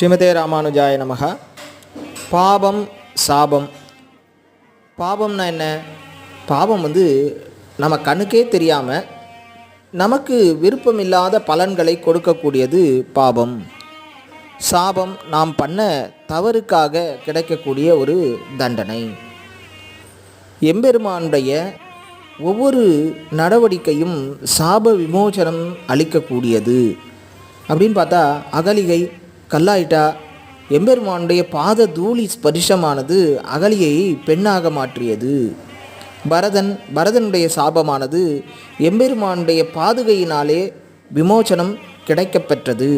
ஸ்ரீமதே ராமானுஜாய நமக. பாபம் சாபம். பாபம்னா என்ன? பாபம் வந்து நம்ம கண்ணுக்கே தெரியாமல் நமக்கு விருப்பமில்லாத பலன்களை கொடுக்கக்கூடியது பாபம். சாபம் நாம் பண்ண தவறுக்காக கிடைக்கக்கூடிய ஒரு தண்டனை. எம்பெருமானுடைய ஒவ்வொரு நடவடிக்கையும் சாப விமோசனம் அளிக்கக்கூடியது. அப்படின்னு பார்த்தா அகலிகை கல்லாயிட்டா? எம்பெருமானுடைய பாத தூளி ஸ்பரிசமானது அகலியை பெண்ணாக மாற்றியது. பரதன் பரதனுடைய சாபமானது எம்பெருமானுடைய பாதுகையினாலே விமோசனம் கிடைக்கப்பெற்றது.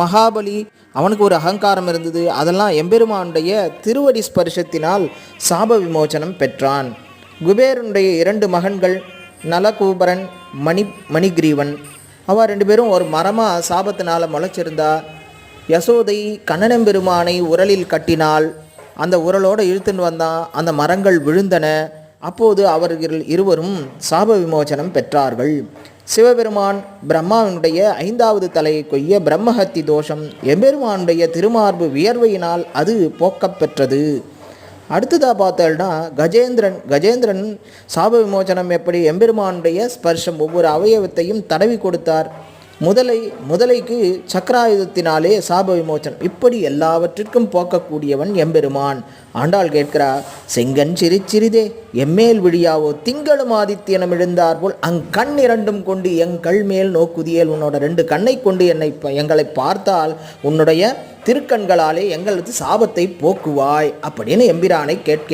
மகாபலி அவனுக்கு ஒரு அகங்காரம் இருந்தது. அதெல்லாம் எம்பெருமானுடைய திருவடி ஸ்பர்ஷத்தினால் சாப விமோச்சனம் பெற்றான். குபேரனுடைய இரண்டு மகன்கள் நலகூபரன் மணி மணிகிரீவன். அவள் ரெண்டு பேரும் ஒரு மரமாக சாபத்தினால் முளைச்சிருந்தா யசோதை கண்ணனம்பெருமானை உரலில் கட்டினால் அந்த உரலோடு இழுத்துன்னு வந்தான் அந்த மரங்கள் விழுந்தன. அப்போது அவர்கள் இருவரும் சாப விமோசனம் பெற்றார்கள். சிவபெருமான் பிரம்மாவினுடைய ஐந்தாவது தலையை கொய்ய பிரம்மஹத்தி தோஷம் எம்பெருமானுடைய திருமார்பு வியர்வையினால் அது போக்கப்பெற்றது. அடுத்ததாக பார்த்தோம்னா கஜேந்திரன் கஜேந்திரன் சாப விமோசனம் எப்படி எம்பெருமானுடைய ஸ்பர்ஷம் ஒவ்வொரு அவயவத்தையும் தடவி கொடுத்தார். முதலை முதலைக்கு சக்கராயுதத்தினாலே சாப விமோச்சனம். இப்படி எல்லாவற்றிற்கும் போக்கக்கூடியவன் எம்பெருமான். ஆண்டாள் கேட்கிறா செங்கன் சிரிச்சிறிதே எம்மேல் விழியாவோ? திங்களும் ஆதித்யனம் எழுந்தார் போல் அங்கண் இரண்டும் கொண்டு எங்கள் மேல் நோக்குதியேல் உன்னோட ரெண்டு கண்ணை கொண்டு என்னை எங்களை பார்த்தால் உன்னுடைய திருக்கண்களாலே எங்களது சாபத்தை போக்குவாய் அப்படின்னு எம்பிரானை கேட்கின்றார்